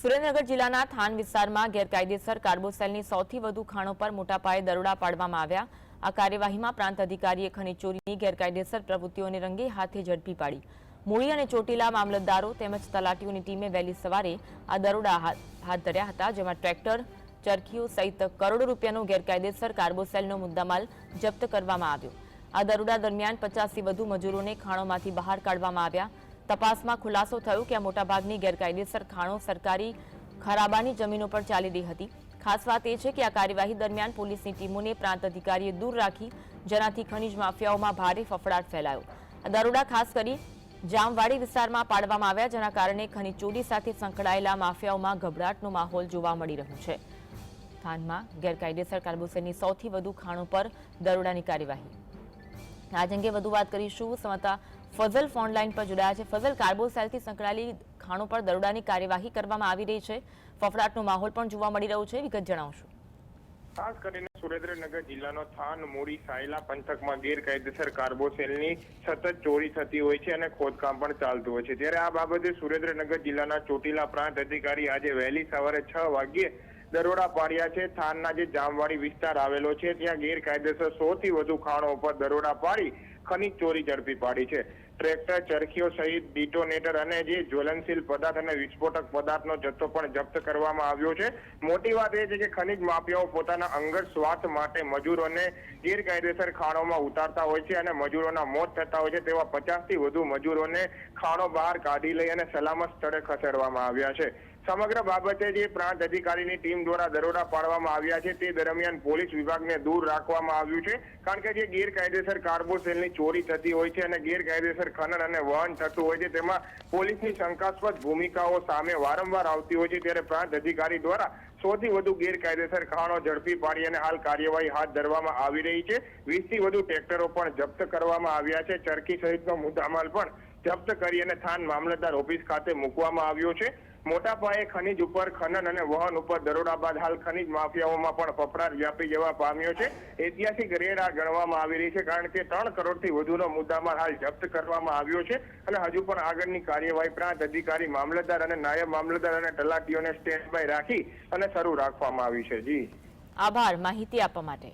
સુરેન્દ્રનગર જિલ્લાના થાન વિસ્તારમાં ગેરકાયદેસર કાર્બોસેલની સૌથી વધુ ખાણો પર મોટા પાયે દરોડા પાડવામાં આવ્યા. આ કાર્યવાહીમાં પ્રાંત અધિકારીએ ખનીજ ચોરીની ગેરકાયદેસર પ્રવૃત્તિઓને રંગે હાથે ઝડપી પાડી. મૂળી અને ચોટીલા મામલતદારો તેમજ તલાટીઓની ટીમે વહેલી સવારે આ દરોડા હાથ ધર્યા હતા, જેમાં ટ્રેક્ટર, ચરખીઓ સહિત કરોડો રૂપિયાનો ગેરકાયદેસર કાર્બોસેલનો મુદ્દામાલ જપ્ત કરવામાં આવ્યો. આ દરોડા દરમિયાન પચાસથી વધુ મજૂરોને ખાણોમાંથી બહાર કાઢવામાં આવ્યા. તપાસમાં ખુલાસો થયો કે આ મોટાભાગની ગેરકાયદેસર ખાણો સરકારી ખરાબાની જમીનો પર ચાલી રહી હતી. ખાસ વાત એ છે કે આ કાર્યવાહી દરમિયાન પોલીસની ટીમોને પ્રાંત અધિકારીએ દૂર રાખી જેનાથી ખનીજ માફિયાઓમાં ભારે ફફડાટ ફેલાયો. દરોડા ખાસ કરી જામવાડી વિસ્તારમાં પાડવામાં આવ્યા, જેના કારણે ખનીજ ચોરી સાથે સંકળાયેલા માફિયાઓમાં ગભરાટનો માહોલ જોવા મળી રહ્યો છે. સ્થાનમાં ગેરકાયદેસર કાર્બોસેલની સૌથી વધુ ખાણો પર દરોડાની કાર્યવાહી. આજ અંગે વધુ વાત કરીશું, સમતા ફઝલ ફોન લાઈન પર જોડાયા છે. ફઝલ કાર્બોસેલથી સંકળાયેલી ખાણો પર દરોડાની કાર્યવાહી કરવામાં આવી રહી છે. ફફડાટનો માહોલ પણ જોવા મળી રહ્યો છે. વિગત જણાવશો. ખાસ કરીને સુરેન્દ્રનગર જિલ્લાનો થાન મૂળી સાયલા પંથકમાં ગેરકાયદેસર કાર્બોસેલની સતત ચોરી થતી હોય છે અને ખોદકામ પણ ચાલતું હોય છે. ત્યારે આ બાબતે સુરેન્દ્રનગર જિલ્લાના ચોટીલા પ્રાંત અધિકારી આજે વહેલી સવારે છ વાગ્યે દરોડા પાડ્યા છે. થાનના જે જામવાડી વિસ્તાર આવેલો છે, ત્યાં ગેરકાયદેસર સૌથી વધુ ખાણો ઉપર દરોડા પાડી ખનીજ ચોરી ઝડપી પાડી છે. ટ્રેક્ટર, ચરખીઓ સહિત ડિટોનેટર અને જે જ્વલનશીલ પદાર્થ અને વિસ્ફોટક પદાર્થનો જથ્થો પણ જપ્ત કરવામાં આવ્યો છે. મોટી વાત એ છે કે ખનીજ માફિયાઓ પોતાના અંગત સ્વાર્થ માટે મજૂરોને ગેરકાયદેસર ખાણોમાં ઉતારતા હોય છે અને મજૂરોના મોત થતા હોય છે તેવા પચાસથી વધુ મજૂરોને ખાણો બહાર કાઢી લઈ અને સલામત સ્થળે ખસેડવામાં આવ્યા છે. સમગ્ર બાબતે જે પ્રાંત અધિકારીની ટીમ દ્વારા દરોડા પાડવામાં આવ્યા છે, તે દરમિયાન પોલીસ વિભાગને દૂર રાખવામાં આવ્યું છે. કારણ કે જે ગેરકાયદેસર કાર્બોસેલની ચોરી થતી હોય છે અને ગેરકાયદેસર ખનન અને વહન થતું હોય છે, તેમાં પોલીસની શંકાસ્પદ ભૂમિકાઓ સામે વારંવાર આવતી હોય છે, ત્યારે પ્રાંત અધિકારી દ્વારા સૌથી વધુ ગેરકાયદેસર ખાણો ઝડપી પાડી અને હાલ કાર્યવાહી હાથ ધરવામાં આવી રહી છે. વીસથી વધુ ટ્રેક્ટરો પણ જપ્ત કરવામાં આવ્યા છે. ચરખી સહિતનો મુદ્દામાલ પણ જપ્ત કરી અને થાન મામલતદાર ઓફિસ ખાતે મૂકવામાં આવ્યો છે. મોટા પાયે ખનીજ ઉપર ખનન અને વહન ઉપર દરોડા બાદ હાલ ખનીજ માફિયાઓમાં પણ ફફડાટ વ્યાપી જવા પામ્યો છે. ઐતિહાસિક રેડ આ ગણવામાં આવી રહી છે કારણ કે ત્રણ કરોડથી વધુનો મુદ્દામાલ હાલ જપ્ત કરવામાં આવ્યો છે અને હજુ પણ આગળની કાર્યવાહી પ્રાંત અધિકારી મામલતદાર અને નાયબ મામલતદાર અને તલાટીઓને સ્ટેન્ડ બાય રાખી અને શરૂ રાખવામાં આવી છે. જી. આભાર માહિતી આપવા માટે.